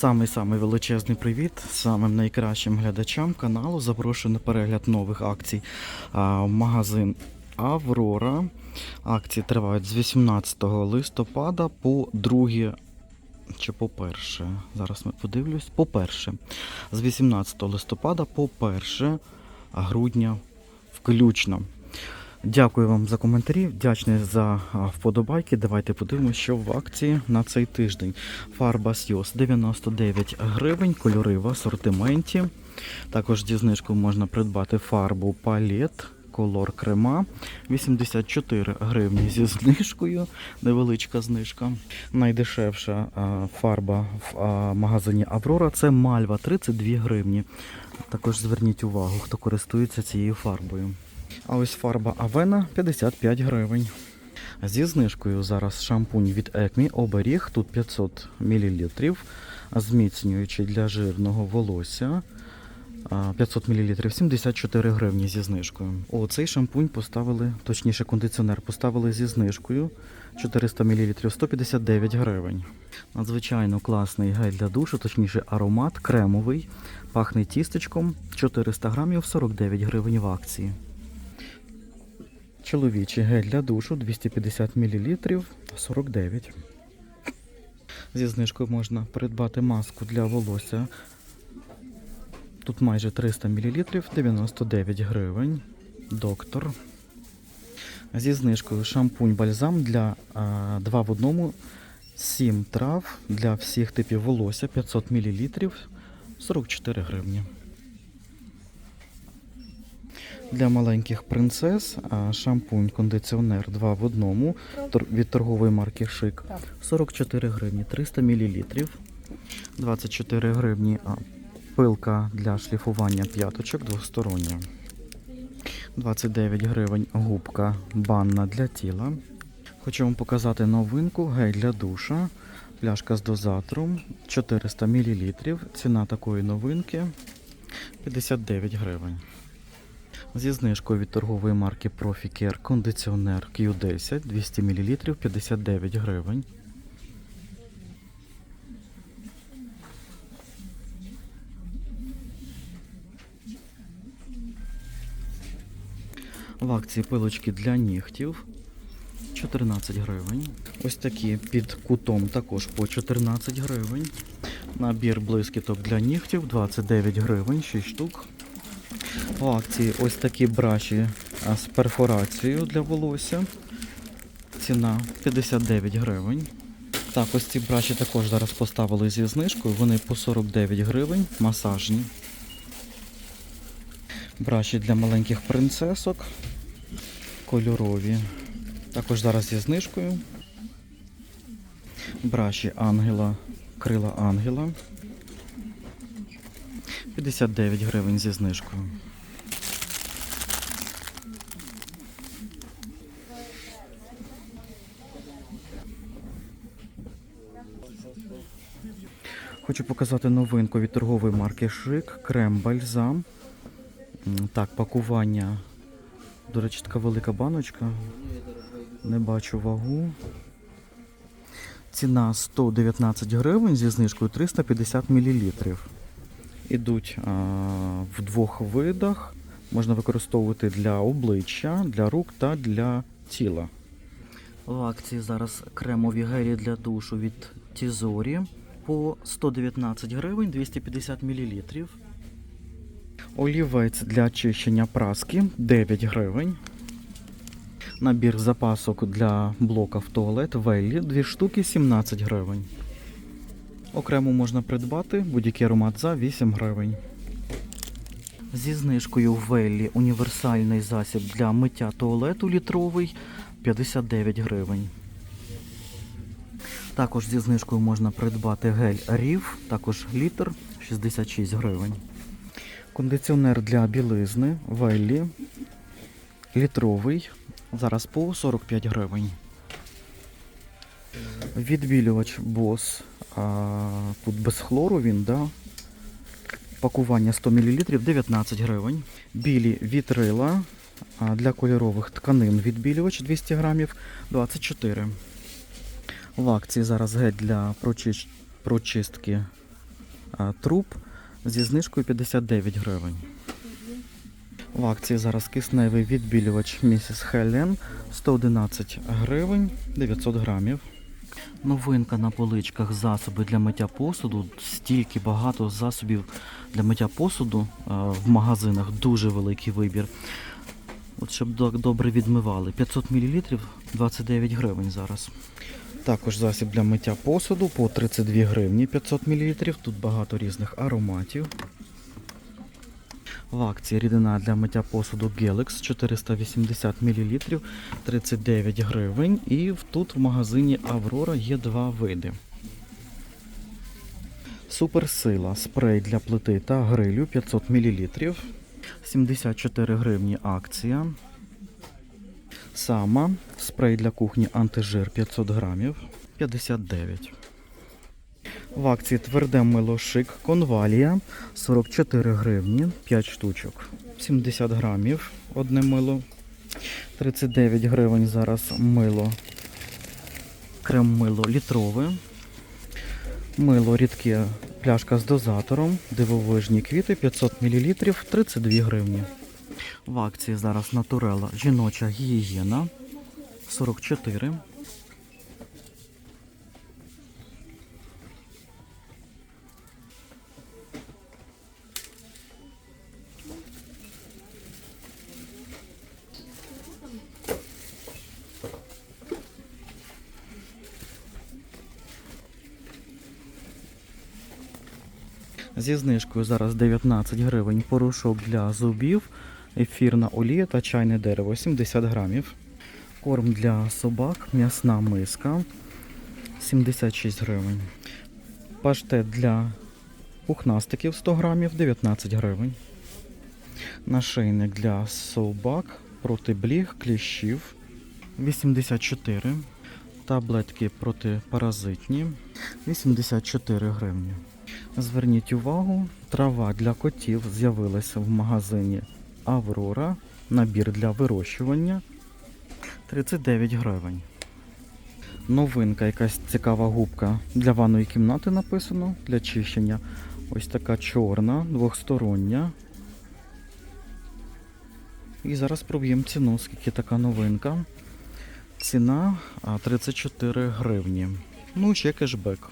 Самий-самий величезний привіт самим найкращим глядачам каналу. Запрошую на перегляд нових акцій. А, Магазин Аврора. Акції тривають з 18 листопада по 2 чи по перше. Зараз ми подивлюсь. По перше. З 18 листопада по 1 грудня включно. Дякую вам за коментарі, вдячний за вподобайки. Давайте подивимося, що в акції на цей тиждень. Фарба Сйос 99 гривень, кольори в асортименті. Також зі знижкою можна придбати фарбу палет, колор крема 84 гривні зі знижкою. Невеличка знижка. Найдешевша фарба в магазині Аврора це Мальва 32 гривні. Також зверніть увагу, хто користується цією фарбою. А ось фарба Авена 55 гривень. Зі знижкою зараз шампунь від Екмі оберіг, тут 500 мл, зміцнюючий для жирного волосся. 500 мл 74 гривні зі знижкою. О, цей шампунь поставили, точніше, кондиціонер поставили зі знижкою 400 мл 159 гривень. Надзвичайно класний гель для душу, точніше аромат кремовий, пахне тістечком 400 грамів 49 гривень в акції. Чоловічий гель для душу 250 мл 49. Зі знижкою можна придбати маску для волосся. Тут майже 300 мл 99 гривень. Доктор. Зі знижкою шампунь бальзам для а, 2 в одному 7 трав для всіх типів волосся 500 мл 44 гривні. Для маленьких принцес шампунь, кондиціонер 2 в одному від торгової марки Шик 44 гривні 300 мл. 24 гривні пилка для шліфування п'яточок двостороння. 29 гривень губка банна для тіла. Хочу вам показати новинку гель для душа. Пляшка з дозатором 400 мл. Ціна такої новинки 59 гривень. Зі знижкою від торгової марки Proficare кондиціонер Q10 200 мл 59 гривень. В акції пилочки для нігтів 14 гривень. Ось такі під кутом також по 14 гривень. Набір блискіток для нігтів 29 гривень, 6 штук. В акції ось такі браші з перфорацією для волосся. Ціна 59 гривень. Так, ось ці браші також зараз поставили зі знижкою. Вони по 49 гривень, масажні. Браші для маленьких принцесок. Кольорові. Також зараз зі знижкою. Браші ангела, крила ангела. 59 гривень зі знижкою. Хочу показати новинку від торгової марки Шик, крем бальзам. Так, пакування. До речі, така велика баночка. Не бачу вагу. Ціна 119 гривень зі знижкою 350 мл. Ідуть а, в двох видах. Можна використовувати для обличчя, для рук та для тіла. В акції зараз кремові гелі для душу від Тізорі по 119 гривень 250 мл. Олівець для очищення праски 9 гривень. Набір запасок для блока в туалет Веллі 2 штуки 17 гривень. Окремо можна придбати будь-який аромат за 8 гривень. Зі знижкою Веллі універсальний засіб для миття туалету літровий 59 гривень. Також зі знижкою можна придбати гель Рів, також літр 66 гривень. Кондиціонер для білизни Веллі літровий. Зараз по 45 гривень. Відбілювач Бос. А, тут без хлору він, да? Пакування 100 мл 19 гривень. Білі вітрила для кольорових тканин відбілювач 200 грамів 24. В акції зараз гель для прочис- прочистки труб зі знижкою 59 гривень. В акції зараз кисневий відбілювач Місіс Хелен 111 гривень 900 грамів. Новинка на поличках засоби для миття посуду. Стільки багато засобів для миття посуду е, в магазинах, дуже великий вибір. От щоб добре відмивали. 500 мл 29 гривень зараз. Також засіб для миття посуду по 32 гривні 500 мл. Тут багато різних ароматів. В акції рідина для миття посуду Gelex 480 мл 39 гривень. І тут в магазині Аврора є два види. Суперсила спрей для плити та грилю 500 мл. 74 гривні акція. Сама спрей для кухні антижир 500 грамів 59. В акції тверде мило шик конвалія 44 гривні 5 штучок. 70 грамів одне мило. 39 гривень зараз мило. Крем мило літрове. Мило рідке пляшка з дозатором. Дивовижні квіти 500 мл 32 гривні. В акції зараз натурела жіноча гігієна 44. Зі знижкою зараз 19 гривень порошок для зубів, ефірна олія та чайне дерево 70 грамів. Корм для собак, м'ясна миска 76 гривень. Паштет для пухнастиків 100 грамів 19 гривень. Нашийник для собак проти бліг, кліщів 84. Таблетки протипаразитні 84 гривні. Зверніть увагу, трава для котів з'явилася в магазині Аврора. Набір для вирощування 39 гривень. Новинка, якась цікава губка для ванної кімнати написано для чищення. Ось така чорна, двохстороння. І зараз проб'ємо ціну, скільки така новинка. Ціна 34 гривні. Ну, ще кешбек.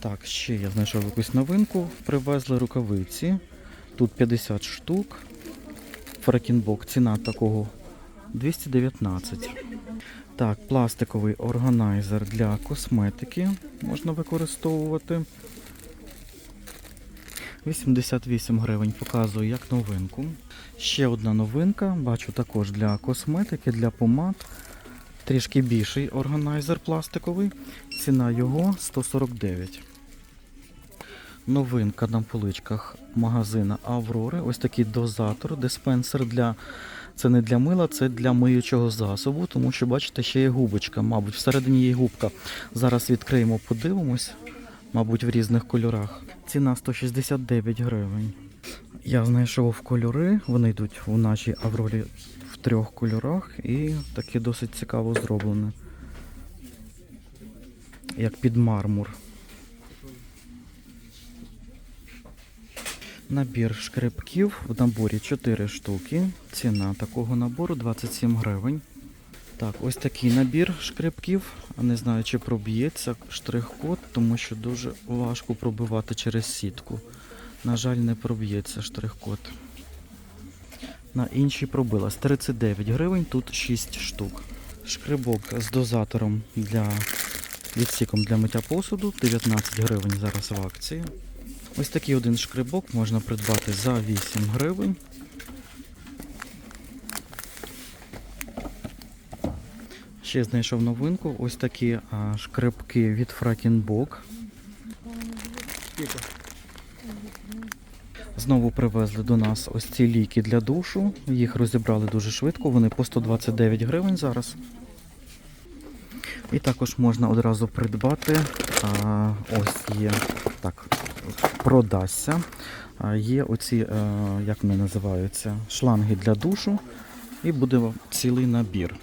Так, ще я знайшов якусь новинку. Привезли рукавиці. Тут 50 штук. Фрекінбок. Ціна такого 219. Так, пластиковий органайзер для косметики можна використовувати. 88 гривень показую як новинку. Ще одна новинка, бачу також для косметики, для помад. Трішки більший органайзер пластиковий. Ціна його 149. Новинка на поличках магазина Аврори. Ось такий дозатор, диспенсер для. Це не для мила, це для миючого засобу, тому що, бачите, ще є губочка, мабуть, всередині є губка. Зараз відкриємо, подивимось, мабуть, в різних кольорах. Ціна 169 гривень. Я знайшов кольори, вони йдуть у нашій Аврорі трьох кольорах і таке досить цікаво зроблене. Як під мармур. Набір шкребків в наборі 4 штуки. Ціна такого набору 27 гривень. Так, ось такий набір шкребків. Не знаю, чи проб'ється штрих-код, тому що дуже важко пробивати через сітку. На жаль, не проб'ється штрих-код. На іншій пробилась 39 гривень, тут 6 штук. Шкребок з дозатором для відсіком для миття посуду 19 гривень зараз в акції. Ось такий один шкребок можна придбати за 8 гривень. Ще знайшов новинку. Ось такі шкребки від Фракінбок. Знову привезли до нас ось ці ліки для душу. Їх розібрали дуже швидко, вони по 129 гривень зараз. І також можна одразу придбати. А, ось є так, продасться. А, є оці, е, як вони називаються, шланги для душу. І буде цілий набір.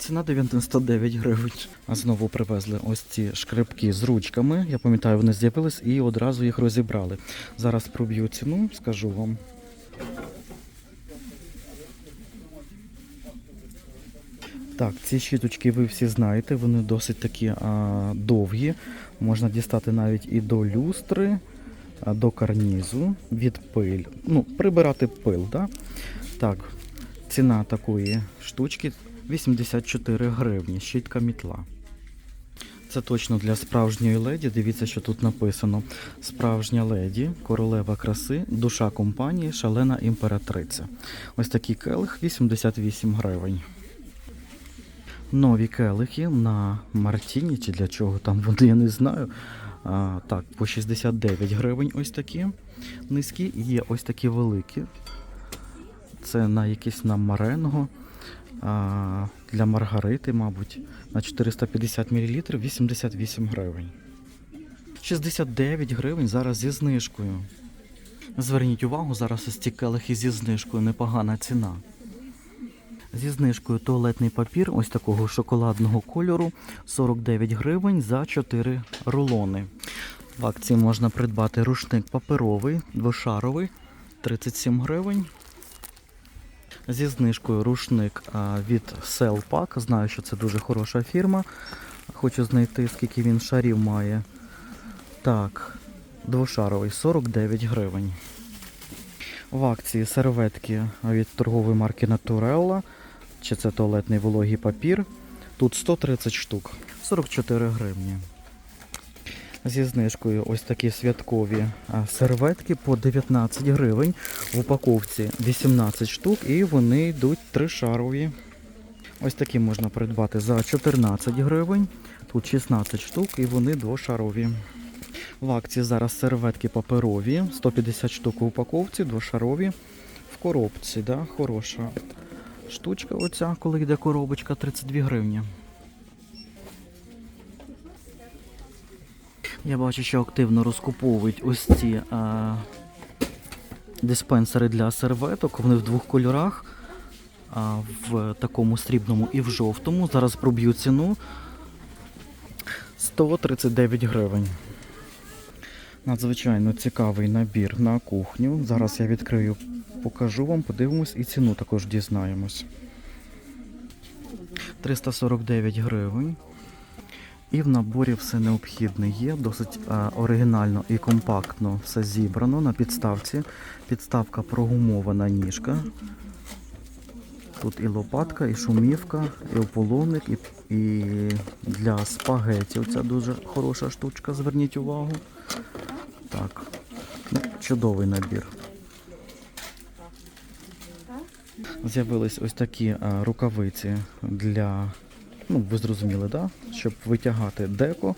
Ціна 99 гривень. А знову привезли ось ці шкребки з ручками. Я пам'ятаю, вони з'явились і одразу їх розібрали. Зараз проб'ю ціну, скажу вам. Так, ці щіточки ви всі знаєте, вони досить такі а, довгі. Можна дістати навіть і до люстри, а, до карнізу від пиль. Ну, прибирати пил, да? Так, ціна такої штучки 84 гривні, щітка мітла. Це точно для справжньої леді. Дивіться, що тут написано. Справжня леді, королева краси, душа компанії, шалена імператриця. Ось такий келих 88 гривень. Нові келихи на Мартіні, чи для чого там вони, я не знаю. А, так, по 69 гривень ось такі низькі. Є ось такі великі. Це на якісь на Маренго. Для Маргарити, мабуть, на 450 мл 88 гривень. 69 гривень зараз зі знижкою. Зверніть увагу, зараз ось ці келихи зі знижкою, непогана ціна. Зі знижкою туалетний папір ось такого шоколадного кольору 49 гривень за 4 рулони. В акції можна придбати рушник паперовий, двошаровий 37 гривень. Зі знижкою рушник від Селпак. Знаю, що це дуже хороша фірма. Хочу знайти, скільки він шарів має. Так, двошаровий 49 гривень. В акції серветки від торгової марки Naturella. Чи це туалетний вологий папір. Тут 130 штук, 44 гривні. Зі знижкою ось такі святкові серветки по 19 гривень. В упаковці 18 штук і вони йдуть тришарові. Ось такі можна придбати за 14 гривень. Тут 16 штук і вони двошарові. В акції зараз серветки паперові, 150 штук в упаковці, двошарові. В коробці, да, хороша штучка оця, коли йде коробочка, 32 гривні. Я бачу, що активно розкуповують ось ці а, диспенсери для серветок. Вони в двох кольорах. А, в такому срібному і в жовтому. Зараз проб'ю ціну 139 гривень. Надзвичайно цікавий набір на кухню. Зараз я відкрию, покажу вам, подивимось і ціну також дізнаємось. 349 гривень. І в наборі все необхідне є, досить е, оригінально і компактно все зібрано на підставці. Підставка прогумована ніжка. Тут і лопатка, і шумівка, і ополовник, і, і для спагеті. Оця дуже хороша штучка, зверніть увагу. Так, ну, чудовий набір. З'явились ось такі а, рукавиці для, ну, ви зрозуміли, да? щоб витягати деко,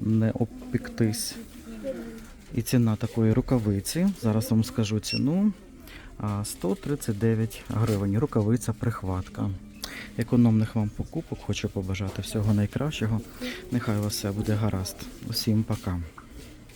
не обпіктись. І ціна такої рукавиці, зараз вам скажу ціну, 139 гривень. Рукавиця прихватка. Економних вам покупок хочу побажати всього найкращого. Нехай у вас все буде гаразд. Усім пока.